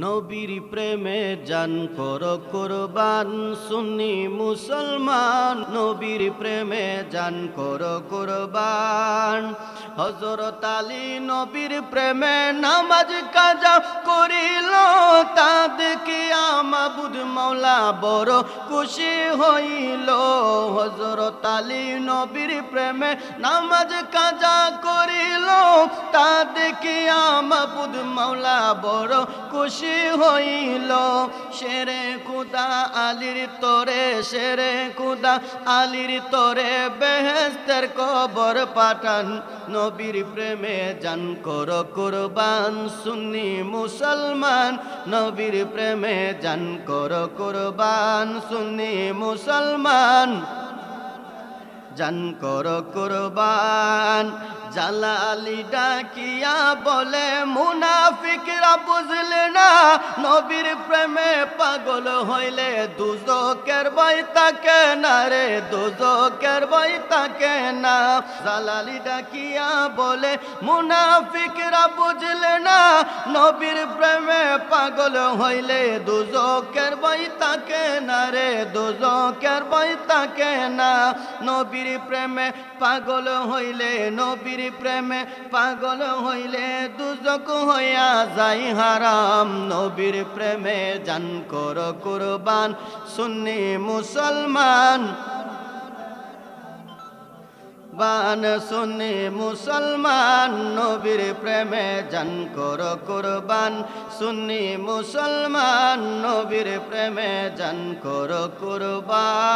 নবীর প্রেমে জান কর কোরবান, সুন্নি মুসলমান। নবীর প্রেমে জান কর কোরবান। হজরত আলী নবীর প্রেমে নামাজ কাজা মৌলা বড় খুশি হইল হজরত আলী নবীর প্রেমে। নামাজ কাজা করিল, তা দেখিয়া মাবুদ মৌলা বড় খুশি হইল। শেরে খুদা আলির তোরে শেরে খুদা আলির তোরে বেহেস্তের কবর পাঠান। নবীর প্রেমে জান কর কুরবান সুন্নি মুসলমান। নবীর প্রেমে জান কর কুরবান সুন্নি মুসলমান। জান করো কুরবান জালালি ডাকিয়া বলে মুনাফিকরা বুঝলে না নবীর প্রেমে পাগল হইলে দুজকের বই তাকে না রে, দুজকের বই তাকে না। জালালি ডাকিয়া বলে, মুনাফিকরা বুঝলে না, নবীর প্রেমে পাগল হইলে দুজকের বই তাকে না রে, দুজকের বই তাকে না। নবীর প্রেমে পাগল হইলে, নবীর প্রেমে পাগল হইলে দুজক হইয়া যাই হারাম। নবীর প্রেমে জান কর কুরবান, সুন্নি মুসলমান। বান, সুন্নি মুসলমান, নবীর প্রেমে জান কর কুরবান, সুন্নি মুসলমান, নবীর প্রেমে জান কর কুরবান।